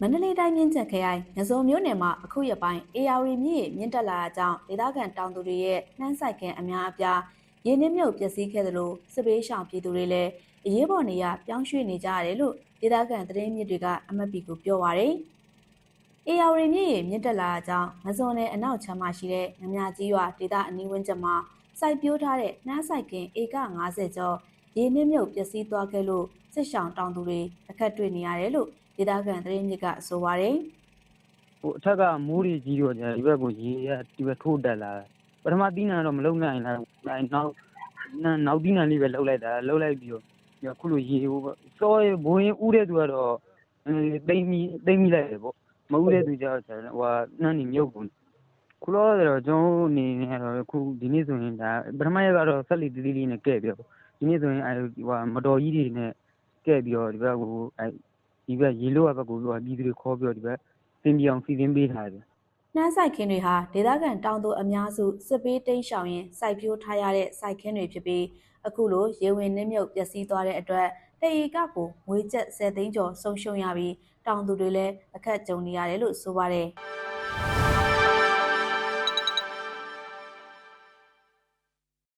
မန္တလေးတိုင်းမြင်းချက်ခရိုင်ငစုံမြို့နယ်မှာအခုရက်ပိုင်းအေယာဝတီမြစ်ရေမြင့်တက်လာတာကြောင့်ဒေသခံတောင်သူတွေရဲ့နှမ်းဆိုင်ခင်းအများအပြားရင်းနှမြုပ်ပျက်စီးခဲ့သလိုစစ်ပေးရှောင်ပြည်သူတွေလည်းအရေးပေါ်နေရပြောင်းရွှေ့နေကြရတယ်လို့ဒေသခံသတင်းမြစ်တွေကအမတ်ပီကိုပြောပါရယ်အေယာဝတီမြစ်ရေမြင့်တက်လာတာကြောင့်ငစုံနယ်အနောက်ချမ်းမှာရှိတဲ့ငမြကြီးရွာဒေသအနီးဝန်းကျင်မှာစိုက်ပျိုးထားတဲ့နှမ်းဆိုင်ခင်းဧက90ကျော်ရင်းနှမြုပ်ပျက်စီးသွားခဲ့လို့စစ်ရှောင်တောင်သူတွေအခက်တွေ့နေရတယ်လို့ ဒေသခံသတင်းမြစ်ကဆိုပါရယ်ဟိုအထက်ကမိုးတွေကြီးတော့ကြာဒီဘက်ကိုရေကဒီဘက်ထိုးတက်လာတယ်ပထမတီးနံတော့မလုံနိုင်လားအဲနောက်နောက်နောက်တီးနံလေးပဲလှုပ်လိုက်တာလှုပ်လိုက်ပြီးတော့ဒီအခုလိုရေဟိုစောရဘိုးရင်ဥတဲ့သူကတော့အဲတိမ့်မိတိမ့်မိလိုက်တယ်ပေါ့မဥတဲ့သူကျတော့ဟိုဟာနှမ်းနေမြုပ်ကုန်ခုလောတော့ကျွန်တော်အနေနဲ့တော့ခုဒီနေ့ဆိုရင်ဒါပထမရက်ကတော့ဆက်လီတီးတီးလေးနဲ့ကဲ့ပြီးတော့ဒီနေ့ဆိုရင်အဲဟိုမတော်ကြီးတွေနဲ့ကဲ့ပြီးတော့ဒီဘက်ကိုအဲ ဒီဘက်ရေလို့ဘက်ကိုဟိုပြည်သူတွေခေါ်ပြီးတော့ဒီဘက်သင်ပြအောင်စီစဉ်ပေးထားတယ်နှမ်းဆိုင်ခင်းတွေဟာဒေသခံတောင်သူအများစုစစ်ပေးတိမ်းရှောင်ရင်စိုက်ပျိုးထားရတဲ့စိုက်ခင်းတွေဖြစ်ပြီးအခုလိုရေဝင်နှင်းမြုပ်ပျက်စီးသွားတဲ့အတွက်တအေကကိုငွေကျပ်10သိန်းကျော်ဆုံးရှုံးရပြီးတောင်သူတွေလည်းအခက်ကြုံနေရတယ်လို့ဆိုပါတယ်။